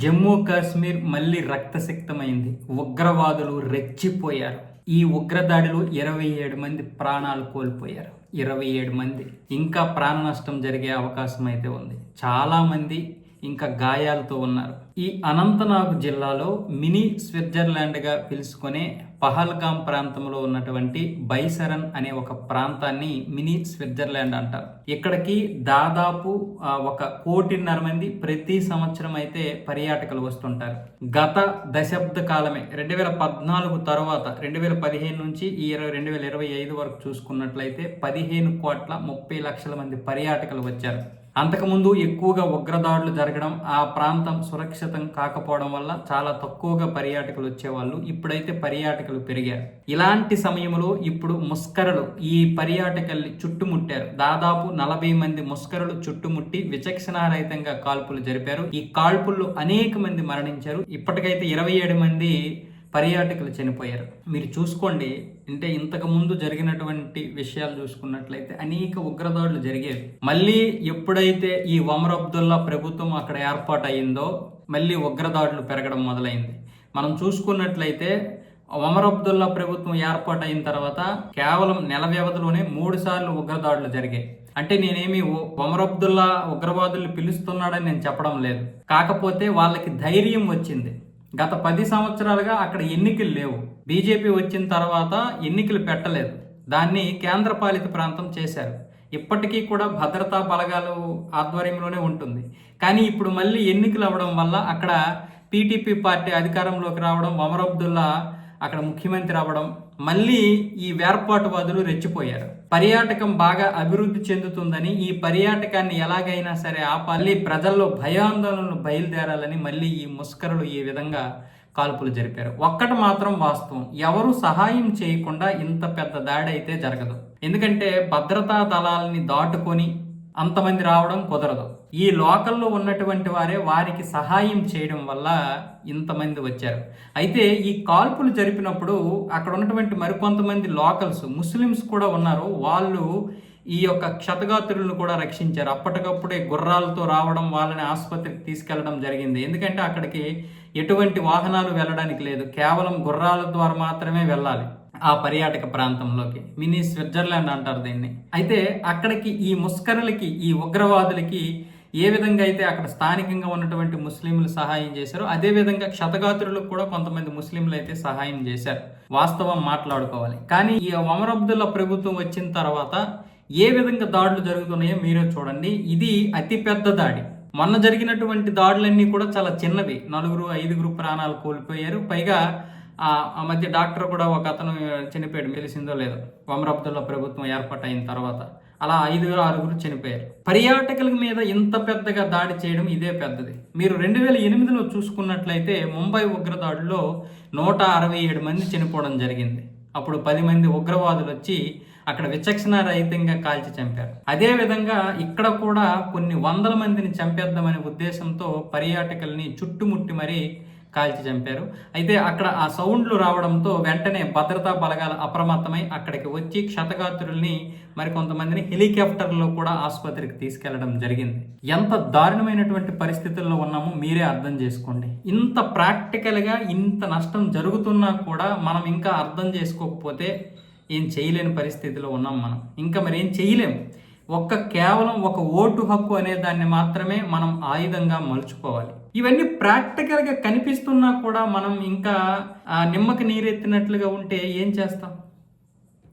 జమ్మూ కాశ్మీర్ మళ్ళీ రక్తసిక్తమైంది. ఉగ్రవాదులు రెచ్చిపోయారు. ఈ ఉగ్రదాడిలో ఇరవై ఏడు మంది ప్రాణాలు కోల్పోయారు. ఇరవై ఏడు మంది. ఇంకా ప్రాణ నష్టం జరిగే అవకాశం అయితే ఉంది. చాలామంది ఇంకా గాయాలతో ఉన్నారు. ఈ అనంతనాగ్ జిల్లాలో మినీ స్విట్జర్లాండ్గా పిలుచుకునే పహల్గాం ప్రాంతంలో ఉన్నటువంటి బైసరన్ అనే ఒక ప్రాంతాన్ని మినీ స్విట్జర్లాండ్ అంటారు. ఇక్కడికి దాదాపు ఒక కోటిన్నర మంది ప్రతి సంవత్సరం అయితే పర్యాటకులు వస్తుంటారు. గత దశాబ్ద కాలమే రెండు వేల పద్నాలుగు తర్వాత రెండు వేల పదిహేను నుంచి ఈ ఇరవై రెండు వేల ఇరవై ఐదు వరకు చూసుకున్నట్లయితే పదిహేను కోట్ల ముప్పై లక్షల మంది పర్యాటకులు వచ్చారు. అంతకుముందు ఎక్కువగా ఉగ్రదాడులు జరగడం ఆ ప్రాంతం సురక్షితం కాకపోవడం వల్ల చాలా తక్కువగా పర్యాటకులు వచ్చేవాళ్ళు ఇప్పుడైతే పర్యాటకులు పెరిగారు. ఇలాంటి సమయంలో ఇప్పుడు ముస్కరలు ఈ పర్యాటకుల్ని చుట్టుముట్టారు. దాదాపు నలభై మంది ముస్కరలు చుట్టుముట్టి విచక్షణారహితంగా కాల్పులు జరిపారు. ఈ కాల్పుల్లో అనేక మంది మరణించారు. ఇప్పటికైతే ఇరవై ఏడు మంది పర్యాటకులు చనిపోయారు. మీరు చూసుకోండి అంటే ఇంతకు ముందు జరిగినటువంటి విషయాలు చూసుకున్నట్లయితే అనేక ఉగ్రదాడులు జరిగేవి మళ్ళీ ఎప్పుడైతే ఈ ఒమర్ అబ్దుల్లా ప్రభుత్వం అక్కడ ఏర్పాటయిందో మళ్ళీ ఉగ్రదాడులు పెరగడం మొదలైంది. మనం చూసుకున్నట్లయితే ఒమర్ అబ్దుల్లా ప్రభుత్వం ఏర్పాటు అయిన తర్వాత కేవలం నెల వ్యవధిలోనే మూడు సార్లు ఉగ్రదాడులు జరిగాయి. అంటే నేనేమి ఒమర్ అబ్దుల్లా ఉగ్రవాదుల్ని పిలుస్తున్నాడని నేను చెప్పడం లేదు. కాకపోతే వాళ్ళకి ధైర్యం వచ్చింది. గత పది సంవత్సరాలుగా అక్కడ ఎన్నికలు లేవు. బీజేపీ వచ్చిన తర్వాత ఎన్నికలు పెట్టలేదు. దాన్ని కేంద్రపాలిత ప్రాంతం చేశారు. ఇప్పటికీ కూడా భద్రతా బలగాలు ఆధ్వర్యంలోనే ఉంటుంది. కానీ ఇప్పుడు మళ్ళీ ఎన్నికలు అవ్వడం వల్ల అక్కడ పీటీపీ పార్టీ అధికారంలోకి రావడం ఒమర్ అబ్దుల్లా అక్కడ ముఖ్యమంత్రి అవ్వడం మళ్ళీ ఈ వేర్పాటువాదులు రెచ్చిపోయారు. పర్యాటకం బాగా అభివృద్ధి చెందుతుందని ఈ పర్యాటకాన్ని ఎలాగైనా సరే ఆపాలి ప్రజల్లో భయాందోళనలు బయలుదేరాలని మళ్ళీ ఈ ముస్కరులు ఈ విధంగా కాల్పులు జరిపారు. ఒక్కటి మాత్రం వాస్తవం ఎవరు సహాయం చేయకుండా ఇంత పెద్ద దాడి అయితే జరగదు. ఎందుకంటే భద్రతా దళాలని దాటుకొని అంతమంది రావడం కుదరదు. ఈ లోకల్లో ఉన్నటువంటి వారే వారికి సహాయం చేయడం వల్ల ఇంతమంది వచ్చారు. అయితే ఈ కాల్పులు జరిపినప్పుడు అక్కడ ఉన్నటువంటి మరికొంతమంది లోకల్స్ ముస్లిమ్స్ కూడా ఉన్నారు. వాళ్ళు ఈ యొక్క క్షతగాత్రులను కూడా రక్షించారు. అప్పటికప్పుడే గుర్రాలతో రావడం వాళ్ళని ఆసుపత్రికి తీసుకెళ్ళడం జరిగింది. ఎందుకంటే అక్కడికి ఎటువంటి వాహనాలు వెళ్ళడానికి లేదు. కేవలం గుర్రాల ద్వారా మాత్రమే వెళ్ళాలి. ఆ పర్యాటక ప్రాంతంలోకి. మినీ స్విట్జర్లాండ్ అంటారు దీన్ని. అయితే అక్కడికి ఈ ముస్కరులకి ఈ ఉగ్రవాదులకి ఏ విధంగా అయితే అక్కడ స్థానికంగా ఉన్నటువంటి ముస్లింలు సహాయం చేశారో అదే విధంగా క్షతగాత్రులకు కూడా కొంతమంది ముస్లింలు అయితే సహాయం చేశారు. వాస్తవం మాట్లాడుకోవాలి. కానీ ఈ ఒమర్ అబ్దుల్లా ప్రభుత్వం వచ్చిన తర్వాత ఏ విధంగా దాడులు జరుగుతున్నాయో మీరే చూడండి. ఇది అతిపెద్ద దాడి. మొన్న జరిగినటువంటి దాడులన్నీ కూడా చాలా చిన్నవి. నలుగురు ఐదుగురు ప్రాణాలు కోల్పోయారు. పైగా ఆ మధ్య డాక్టర్ కూడా ఒక అతను చనిపోయాడు తెలిసిందో లేదో. ఒమర్ అబ్దుల్లా ప్రభుత్వం ఏర్పాటైన తర్వాత. అలా ఐదుగురు ఆరుగురు చనిపోయారు. పర్యాటకుల మీద ఇంత పెద్దగా దాడి చేయడం ఇదే పెద్దది. మీరు రెండు వేల ఎనిమిదిలో చూసుకున్నట్లయితే ముంబై ఉగ్రదాడిలో నూట అరవై ఏడు మంది చనిపోవడం జరిగింది. అప్పుడు పది మంది ఉగ్రవాదులు వచ్చి అక్కడ విచక్షణ రహితంగా కాల్చి చంపారు. అదే విధంగా ఇక్కడ కూడా కొన్ని వందల మందిని చంపేద్దామనే ఉద్దేశంతో పర్యాటకుల్ని చుట్టుముట్టి మరీ కాల్చి చంపారు. అయితే అక్కడ ఆ సౌండ్లు రావడంతో వెంటనే భద్రతా బలగాలు అప్రమత్తమై అక్కడికి వచ్చి క్షతగాత్రుల్ని మరి కొంతమందిని హెలికాప్టర్లో కూడా ఆసుపత్రికి తీసుకెళ్ళడం జరిగింది. ఎంత దారుణమైనటువంటి పరిస్థితుల్లో ఉన్నామో మీరే అర్థం చేసుకోండి. ఇంత ప్రాక్టికల్గా ఇంత నష్టం జరుగుతున్నా కూడా మనం ఇంకా అర్థం చేసుకోకపోతే ఏం చేయలేని పరిస్థితిలో ఉన్నాం మనం. ఇంకా మరి ఏం చేయలేము ఒక్క కేవలం ఒక ఓటు హక్కు అనే దాన్ని మాత్రమే మనం ఆయుధంగా మలుచుకోవాలి. ఇవన్నీ ప్రాక్టికల్గా కనిపిస్తున్నా కూడా మనం ఇంకా ఆ నిమ్మకి నీరెత్తినట్లుగా ఉంటే ఏం చేస్తాం?